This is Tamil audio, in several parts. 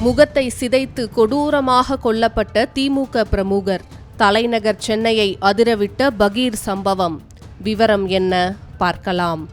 முகத்தை சிதைத்து கொடூரமாக கொல்லப்பட்ட திமுக பிரமுகர். தலைநகர் சென்னையை அதிரவிட்ட பகீர் சம்பவம். விவரம் என்ன? பார்க்கலாம்.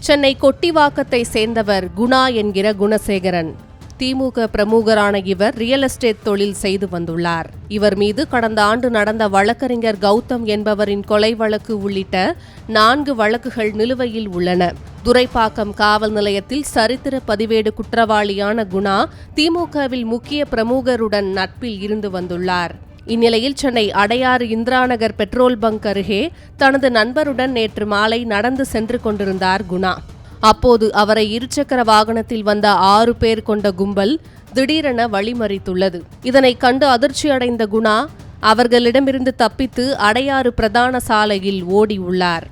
சென்னை கொட்டிவாக்கத்தை சேர்ந்தவர் குணா என்கிற குணசேகரன். திமுக பிரமுகரான இவர் ரியல் எஸ்டேட் தொழில் செய்து வந்துள்ளார். இவர் மீது கடந்த ஆண்டு நடந்த வழக்கறிஞர் கௌதம் என்பவரின் கொலை வழக்கு உள்ளிட்ட நான்கு வழக்குகள் நிலுவையில் உள்ளன. துரைப்பாக்கம் காவல் நிலையத்தில் சரித்திர பதிவேடு குற்றவாளியான குணா திமுகவில் முக்கிய பிரமுகருடன் நட்பில் இருந்து வந்துள்ளார். இந்நிலையில் சென்னை அடையாறு இந்திராநகர் பெட்ரோல் பங்க் அருகே தனது நண்பருடன் நேற்று மாலை நடந்து சென்று கொண்டிருந்தார் குணா. அப்போது அவரை இருசக்கர வாகனத்தில் வந்த ஆறு பேர் கொண்ட கும்பல் திடீரென வழிமறித்துள்ளது. இதனை கண்டு அதிர்ச்சியடைந்த குணா அவர்களிடமிருந்து தப்பித்து அடையாறு பிரதான சாலையில் ஓடி உள்ளார்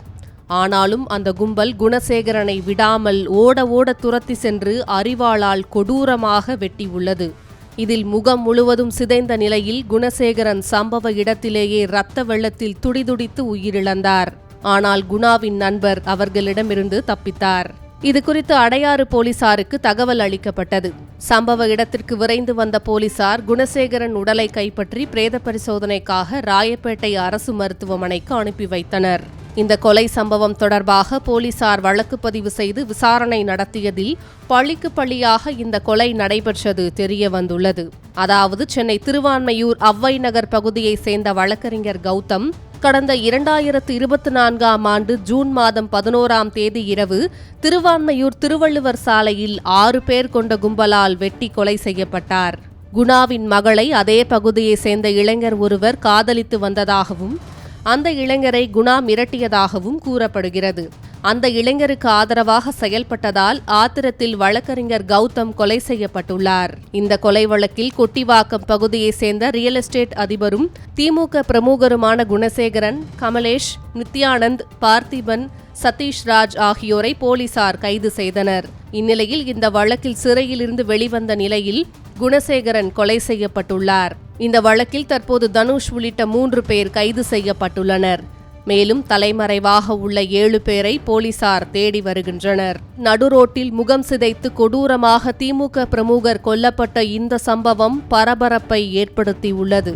ஆனாலும் அந்த கும்பல் குணசேகரனை விடாமல் ஓட ஓட துரத்தி சென்று அரிவாளால் கொடூரமாக வெட்டியுள்ளது. இதில் முகம் முழுவதும் சிதைந்த நிலையில் குணசேகரன் சம்பவ இடத்திலேயே இரத்த வெள்ளத்தில் துடிதுடித்து உயிரிழந்தார். ஆனால் குணாவின் நண்பர் அவர்களிடமிருந்து தப்பித்தார். இது குறித்து அடையாறு போலீசாருக்கு தகவல் அளிக்கப்பட்டது. சம்பவ இடத்திற்கு விரைந்து வந்த போலீசார் குணசேகரன் உடலை கைப்பற்றி பிரேத பரிசோதனைக்காக ராயப்பேட்டை அரசு மருத்துவமனைக்கு அனுப்பி வைத்தனர். இந்த கொலை சம்பவம் தொடர்பாக போலீசார் வழக்கு பதிவு செய்து விசாரணை நடத்தியதில் பள்ளிக்கு பள்ளியாக இந்த கொலை நடைபெற்றது தெரிய வந்துள்ளது. அதாவது சென்னை திருவான்மையூர் அவ்வை நகர் பகுதியைச் சேர்ந்த வழக்கறிஞர் கௌதம் கடந்த இரண்டாயிரத்து இருபத்தி நான்காம் ஆண்டு ஜூன் மாதம் பதினோராம் தேதி இரவு திருவான்மையூர் திருவள்ளுவர் சாலையில் ஆறு பேர் கொண்ட கும்பலால் வெட்டி கொலை செய்யப்பட்டார். குணாவின் மகளை அதே பகுதியை சேர்ந்த இளைஞர் ஒருவர் காதலித்து வந்ததாகவும் அந்த இளைஞரை குணா மிரட்டியதாகவும் கூறப்படுகிறது. அந்த இளைஞருக்கு ஆதரவாக செயல்பட்டதால் ஆத்திரத்தில் வழக்கறிஞர் கௌதம் கொலை செய்யப்பட்டுள்ளார். இந்த கொலை வழக்கில் கொட்டிவாக்கம் பகுதியைச் சேர்ந்த ரியல் எஸ்டேட் அதிபரும் திமுக பிரமுகருமான குணசேகரன் கமலேஷ் நித்யானந்த் பார்த்திபன் சதீஷ் ராஜ் ஆகியோரை போலீசார் கைது செய்தனர். இந்நிலையில் இந்த வழக்கில் சிறையிலிருந்து வெளிவந்த நிலையில் குணசேகரன் கொலை செய்யப்பட்டுள்ளார். இந்த வழக்கில் தற்போது தனுஷ் உள்ளிட்ட மூன்று பேர் கைது செய்யப்பட்டுள்ளனர். மேலும் தலைமறைவாக உள்ள ஏழு பேரை போலீசார் தேடி வருகின்றனர். நடுரோட்டில் முகம் சிதைத்து கொடூரமாக திமுக பிரமுகர் கொல்லப்பட்ட இந்த சம்பவம் பரபரப்பை ஏற்படுத்தியுள்ளது.